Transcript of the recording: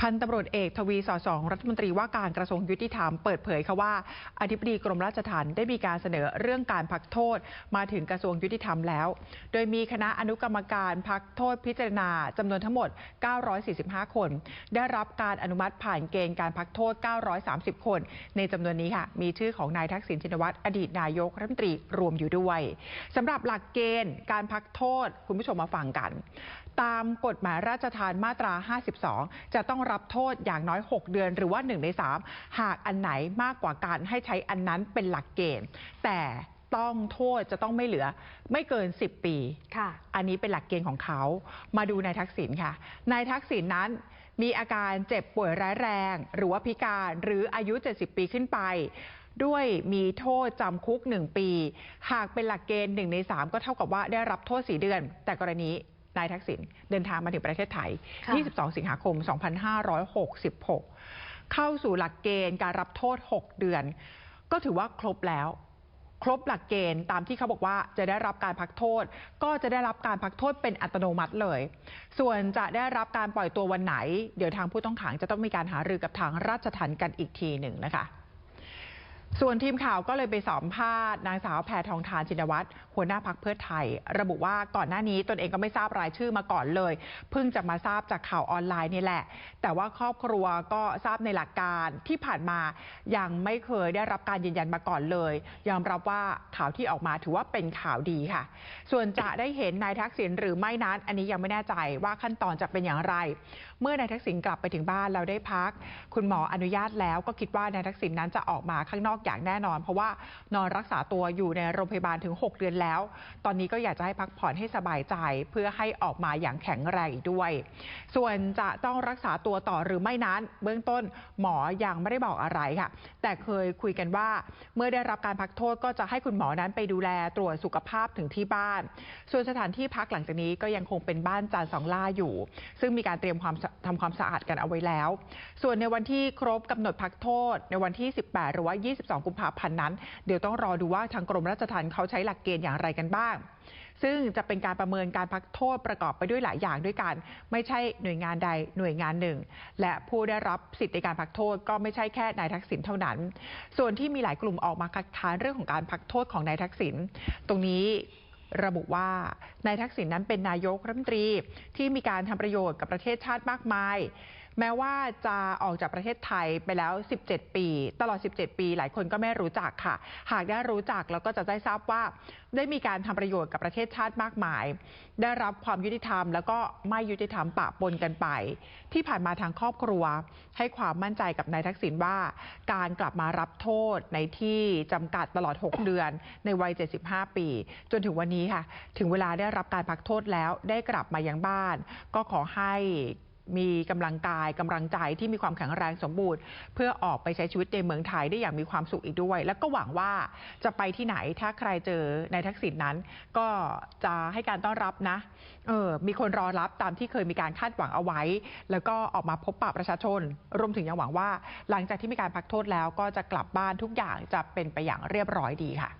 พันตำรวจเอกทวีสอดสองรัฐมนตรีว่าการกระทรวงยุติธรรมเปิดเผยค่ะว่าอธิบดีกรมราชทัณฑ์ได้มีการเสนอเรื่องการพักโทษมาถึงกระทรวงยุติธรรมแล้ว โดยมีคณะอนุกรรมการพักโทษพิจารณาจำนวนทั้งหมด 945 คน ได้รับการอนุมัติผ่านเกณฑ์การพักโทษ 930 คน ในจำนวนนี้ค่ะมีชื่อของนายทักษิณชินวัตรอดีตนายกรัฐมนตรีรวมอยู่ด้วยสำหรับหลักเกณฑ์การพักโทษคุณผู้ชมมาฟังกัน ตามกฎหมายราชทานมาตรา 52 จะต้องรับโทษอย่างน้อย 6 เดือน หรือว่า 1 ใน 3 หากอันไหนมากกว่าการให้ใช้อันนั้นเป็นหลักเกณฑ์ แต่ต้องโทษจะต้องไม่เหลือไม่เกิน 10 ปี ค่ะ อันนี้เป็นหลักเกณฑ์ของเขา มาดูนายทักษิณค่ะ นายทักษิณนั้นมีอาการเจ็บป่วยร้ายแรง หรือว่าพิการหรืออายุ 70 ปีขึ้นไป ด้วยมีโทษจำคุก 1 ปี หากเป็นหลักเกณฑ์1ใน 3 ก็เท่ากับว่าได้รับโทษ 4 เดือน แต่กรณี นายทักษิณเดินทางมาถึงประเทศไทยค่ะ22 สิงหาคม 2566 เข้าสู่หลักเกณฑ์การรับโทษ 6 เดือน ก็ถือว่าครบแล้ว ครบหลักเกณฑ์ตามที่เขาบอกว่าจะได้รับการพักโทษ ก็จะได้รับการพักโทษเป็นอัตโนมัติเลย ส่วนจะได้รับการปล่อยตัววันไหน เดี๋ยวทางผู้ต้องขังจะต้องมีการหารือกับทางราชทัณฑ์กันอีกทีหนึ่งนะคะ ส่วนทีมข่าวก็เลยไปสัมภาษณ์นางสาวแพทองทานชินวัตรหัวหน้าพักเพื่อไทย ระบุว่าก่อนหน้านี้ตนเองก็ไม่ทราบรายชื่อมาก่อนเลย เพิ่งจะมาทราบจากข่าวออนไลน์นี่แหละ แต่ว่าครอบครัวก็ทราบในหลักการที่ผ่านมายังไม่เคยได้รับการยืนยันมาก่อนเลย ยอมรับว่าข่าวที่ออกมาถือว่าเป็นข่าวดีค่ะ ส่วนจะได้เห็นนายทักษิณหรือไม่นั้น อันนี้ยังไม่แน่ใจว่าขั้นตอนจะเป็นอย่างไร เมื่อนายทักษิณกลับไปถึงบ้านเราได้พัก คุณหมออนุญาตแล้วก็คิดว่านายทักษิณนั้นจะออกมาข้างนอกอย่างแน่นอน เพราะว่านอนรักษาตัวอยู่ในโรงพยาบาลถึง 6 เดือนแล้ว ตอนนี้ก็อยากจะให้พักผ่อนให้สบายใจ เพื่อให้ออกมาอย่างแข็งแรงอีกด้วย ส่วนจะต้องรักษาตัวต่อหรือไม่นั้น เบื้องต้นหมอยังไม่ได้บอกอะไรค่ะ แต่เคยคุยกันว่า เมื่อได้รับการพักโทษก็จะให้คุณหมอนั้นไปดูแลตรวจสุขภาพถึงที่บ้าน ส่วนสถานที่พักหลังจากนี้ก็ยังคงเป็นบ้านจานสองล่าอยู่ ซึ่งมีการเตรียมความทำความสะอาดกันเอาไว้แล้ว ส่วนในวันที่ครบกำหนดพักโทษในวันที่ 18 หรือว่า22กุมภาพันธ์นั้น เดี๋ยวต้องรอดูว่าทางกรมราชทัณฑ์เขาใช้หลักเกณฑ์อย่างไรกันบ้าง ซึ่งจะเป็นการประเมินการพักโทษประกอบไปด้วยหลายอย่างด้วยกัน ไม่ใช่หน่วยงานใดหน่วยงานหนึ่ง และผู้ได้รับสิทธิในการพักโทษก็ไม่ใช่แค่นายทักษิณเท่านั้น ส่วนที่มีหลายกลุ่มออกมาคัดค้านเรื่องของการพักโทษของนายทักษิณตรงนี้ระบุว่านายทักษิณนั้นเป็นนายกรัฐมนตรีที่มีการทำประโยชน์กับประเทศชาติมากมาย แม้ว่าจะออกจากประเทศไทยไปแล้ว 17 ปี ตลอด 17 ปี หลายคนก็ไม่รู้จักค่ะ หากได้รู้จักแล้วก็จะได้ทราบว่า ได้มีการทำประโยชน์กับประเทศชาติมากมาย ได้รับความยุติธรรม แล้วก็ไม่ยุติธรรมปะปนกันไป ที่ผ่านมาทางครอบครัว ให้ความมั่นใจกับนายทักษิณว่า การกลับมารับโทษในที่จำกัดตลอด 6 เดือน ในวัย 75 ปี จนถึงวันนี้ค่ะ ถึงเวลาได้รับการพักโทษแล้วได้กลับมายังบ้าน ก็ขอให้ มีกำลังกายกำลังใจที่มีความแข็งแรงสมบูรณ์ เพื่อออกไปใช้ชีวิตในเมืองไทยได้อย่างมีความสุขอีกด้วย แล้วก็หวังว่าจะไปที่ไหนถ้าใครเจอในทักษิณนั้น ก็จะให้การต้อนรับนะเออมีคนรอรับตามที่เคยมีการคาดหวังเอาไว้ แล้วก็ออกมาพบปะประชาชน รวมถึงยังหวังว่า หลังจากที่มีการพักโทษแล้วก็จะกลับบ้านทุกอย่างจะเป็นไปอย่างเรียบร้อยดีค่ะ